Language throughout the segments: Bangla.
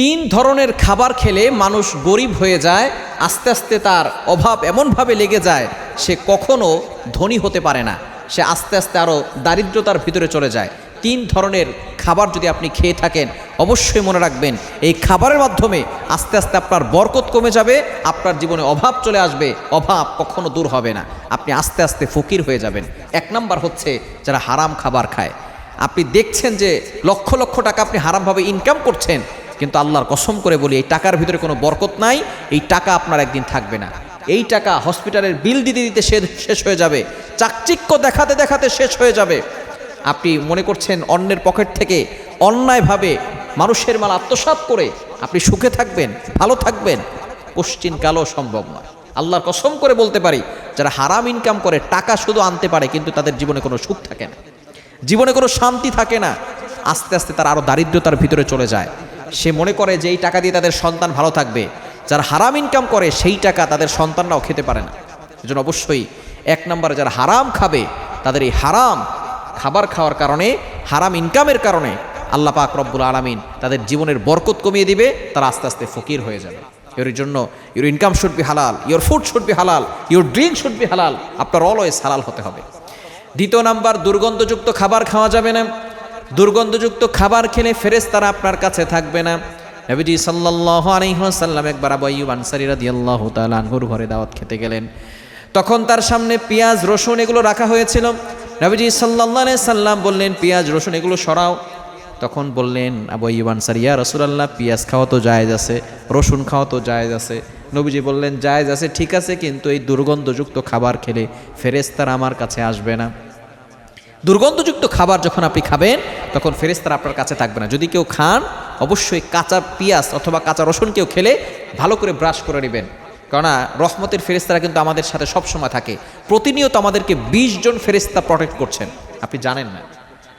তিন ধরনের খাবার খেলে মানুষ গরিব হয়ে যায়, আস্তে আস্তে তার অভাব এমনভাবে লেগে যায়, সে কখনো ধনী হতে পারে না। সে আস্তে আস্তে আরও দারিদ্রতার ভিতরে চলে যায়। তিন ধরনের খাবার যদি আপনি খেয়ে থাকেন, অবশ্যই মনে রাখবেন, এই খাবারের মাধ্যমে আস্তে আস্তে আপনার বরকত কমে যাবে, আপনার জীবনে অভাব চলে আসবে, অভাব কখনো দূর হবে না। আপনি আস্তে আস্তে ফকির হয়ে যাবেন। এক নাম্বার হচ্ছে যারা হারাম খাবার খায়। আপনি দেখছেন যে লক্ষ লক্ষ টাকা আপনি হারামভাবে ইনকাম করছেন কিন্তু আল্লাহর কসম করে বলি, এই টাকার ভিতরে কোনো বরকত নাই, এই টাকা আপনার একদিন থাকবে না। এই টাকা হসপিটালের বিল দিতে দিতে শেষ হয়ে যাবে, চাকচিক্য দেখাতে দেখাতে শেষ হয়ে যাবে। আপনি মনে করছেন অন্যের পকেট থেকে অন্যায়ভাবে মানুষের মাল আত্মসাৎ করে আপনি সুখে থাকবেন, ভালো থাকবেন? কোশ্চিন কালও সম্ভব নয়। আল্লাহর কসম করে বলতে পারি, যারা হারাম ইনকাম করে, টাকা শুধু আনতে পারে, কিন্তু তাদের জীবনে কোনো সুখ থাকে না। জীবনে কোনো শান্তি থাকে না। আস্তে আস্তে তার আরও দারিদ্রতার ভিতরে চলে যায়। সে মনে করে যে এই টাকা দিয়ে তাদের সন্তান ভালো থাকবে। যারা হারাম ইনকাম করে সেই টাকা তাদের সন্তানরাও খেতে পারে না। এজন্য অবশ্যই এক নম্বরে যারা হারাম খাবে, তাদের এই হারাম খাবার খাওয়ার কারণে, হারাম ইনকামের কারণে আল্লাহ পাক রব্বুল আলমিন তাদের জীবনের বরকত কমিয়ে দিবে, তারা আস্তে আস্তে ফকির হয়ে যাবে। এর জন্য your income should be halal your food should be halal your drink should be halal আপনার অলওয়েজ হালাল হতে হবে। দ্বিতীয় নাম্বার, দুর্গন্ধযুক্ত খাবার খাওয়া যাবে না। দুর্গন্ধযুক্ত খাবার খেলে ফেরেস তারা আপনার কাছে থাকবে না। নবীজি সাল্লাল্লাহু আলাইহি ওয়াসাল্লাম একবার আবু আইয়ুব আনসারী রাদিয়াল্লাহু আনহুর ঘরে দাওয়াত খেতে গেলেন। তখন তার সামনে পেঁয়াজ, রসুন এগুলো রাখা হয়েছিল। নবীজি আলাইহি সাল্লাম বললেন, পেঁয়াজ, রসুন এগুলো সরাও। তখন বললেন আবু আইয়ুব আনসারী, ইয়া রাসূলুল্লাহ, পেঁয়াজ খাওয়া তো জায়েজ আছে, রসুন খাওয়া তো জায়েজ আছে। নবীজি বললেন, জায়েজ আছে, ঠিক আছে, কিন্তু এই দুর্গন্ধযুক্ত খাবার খেলে ফেরেশতারা আমার কাছে আসবে না। দুর্গন্ধযুক্ত খাবার যখন আপনি খাবেন, তখন ফেরেস্তারা আপনার কাছে থাকবে না। যদি কেউ খান, অবশ্যই কাঁচা পেঁয়াজ অথবা কাঁচা রসুন কেউ খেলে ভালো করে ব্রাশ করে নেবেন। কেননা, রহমতের ফেরেস্তারা কিন্তু আমাদের সাথে সবসময় থাকে। প্রতিনিয়ত আমাদেরকে বিশ জন ফেরেস্তা প্রটেক্ট করছেন। আপনি জানেন না।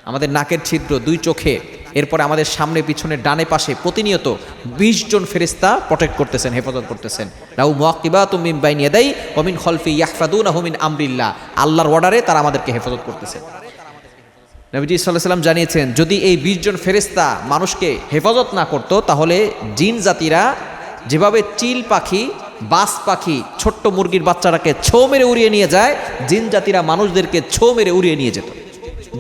আমাদের নাকের ছিদ্র দুই চোখে, এরপরে আমাদের সামনে পিছনে ডানে পাশে প্রতিনিয়ত বিশ জন ফেরিস্তা প্রটেক্ট করতেছেন, হেফাজত করতেছেন। রাউ মোয়াকিবা তুমিন বাইন ইয়াদাই ওমিন খলফি ইয়াহফাদুন আহমিন আমরিল্লাহ। আল্লাহর অর্ডারে তারা আমাদেরকে হেফাজত করতেছেন নবীজি সাল্লাহ সাল্লাম জানিয়েছেন, যদি এই বিশ জন ফেরেস্তা মানুষকে হেফাজত না করত, তাহলে জিন জাতিরা যেভাবে চিল পাখি, বাস পাখি, ছোট্ট মুরগির বাচ্চাটাকে ছো মেরে উড়িয়ে নিয়ে যায়, জিন জাতিরা মানুষদেরকে ছো মেরে উড়িয়ে নিয়ে যেত।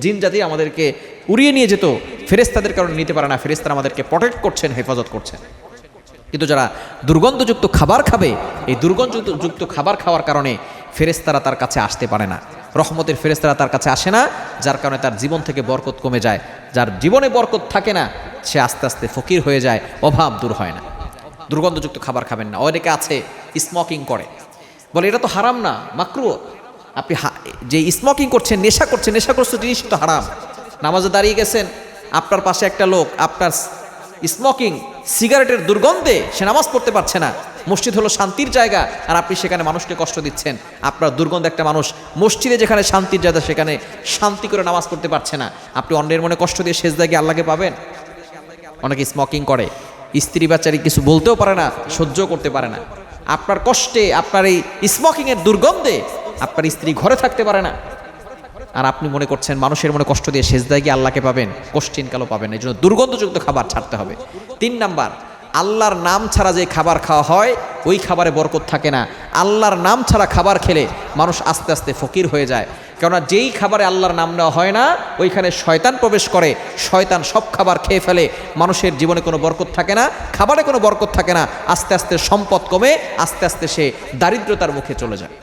জিন জাতি আমাদেরকে উড়িয়ে নিয়ে যেত ফেরেস্তাদের কারণে নিতে পারে না ফেরেস্তারা আমাদেরকে প্রটেক্ট করছেন, হেফাজত করছেন। কিন্তু যারা দুর্গন্ধযুক্ত খাবার খাবে, এই দুর্গন্ধযুক্ত খাবার খাওয়ার কারণে ফেরেস্তারা তার কাছে আসতে পারে না। রহমতের ফেরেস্তারা তার কাছে আসে না, যার কারণে তার জীবন থেকে বরকত কমে যায়। যার জীবনে বরকত থাকে না, সে আস্তে আস্তে ফকির হয়ে যায়, অভাব দূর হয় না। দুর্গন্ধযুক্ত খাবার খাবেন না। অনেকে আছে স্মোকিং করে। বলে, এটা তো হারাম না মাকরু আপনি যে স্মোকিং করছেন, নেশা করছেন, নেশাগ্রস্ত জিনিস তো হারাম। নামাজে দাঁড়িয়ে গেছেন, আপনার পাশে একটা লোক, আপনার স্মোকিং সিগারেটের দুর্গন্ধে সে নামাজ পড়তে পারছে না। মসজিদ হলো শান্তির জায়গা, আর আপনি সেখানে মানুষকে কষ্ট দিচ্ছেন। আপনার দুর্গন্ধ একটা মানুষ মসজিদে যেখানে শান্তির জায়গা, সেখানে শান্তি করে নামাজ পড়তে পারছে না। আপনি অন্যের মনে কষ্ট দিয়ে শেষ দাগে আল্লাহকে পাবেন? অনেকে স্মোকিং করে। স্ত্রী বাচ্চারি কিছু বলতেও পারে না সহ্য করতে পারে না। আপনার কষ্টে, আপনার এই স্মোকিংয়ের দুর্গন্ধে আপনার স্ত্রী ঘরে থাকতে পারে না। আর আপনি মনে করছেন মানুষের মনে কষ্ট দিয়ে সেজদায় গিয়ে আল্লাহকে পাবেন কোশ্চিন কালো পাবেন এই জন্য দুর্গন্ধযুক্ত খাবার ছাড়তে হবে। তিন নাম্বার, আল্লাহর নাম ছাড়া যে খাবার খাওয়া হয়, ওই খাবারে বরকত থাকে না। আল্লাহর নাম ছাড়া খাবার খেলে মানুষ আস্তে আস্তে ফকির হয়ে যায়। কেননা যেই খাবারে আল্লাহর নাম নেওয়া হয় না, ওইখানে শয়তান প্রবেশ করে। শয়তান সব খাবার খেয়ে ফেলে। মানুষের জীবনে কোনো বরকত থাকে না, খাবারে কোনো বরকত থাকে না। আস্তে আস্তে সম্পদ কমে, আস্তে আস্তে সে দারিদ্রতার মুখে চলে যায়।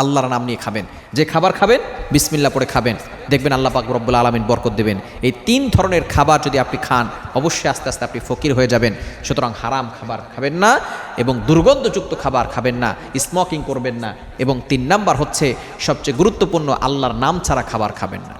আল্লাহর নাম নিয়ে খাবেন। যে খাবার খাবেন বিসমিল্লা পরে খাবেন। দেখবেন আল্লাহ পাক রব্বুল আলমিন বরকত দেবেন। এই তিন ধরনের খাবার যদি আপনি খান, অবশ্যই আস্তে আস্তে আপনি ফকির হয়ে যাবেন। সুতরাং হারাম খাবার খাবেন না এবং দুর্গন্ধযুক্ত খাবার খাবেন না স্মোকিং করবেন না এবং তিন নাম্বার হচ্ছে সবচেয়ে গুরুত্বপূর্ণ, আল্লাহর নাম ছাড়া খাবার খাবেন না।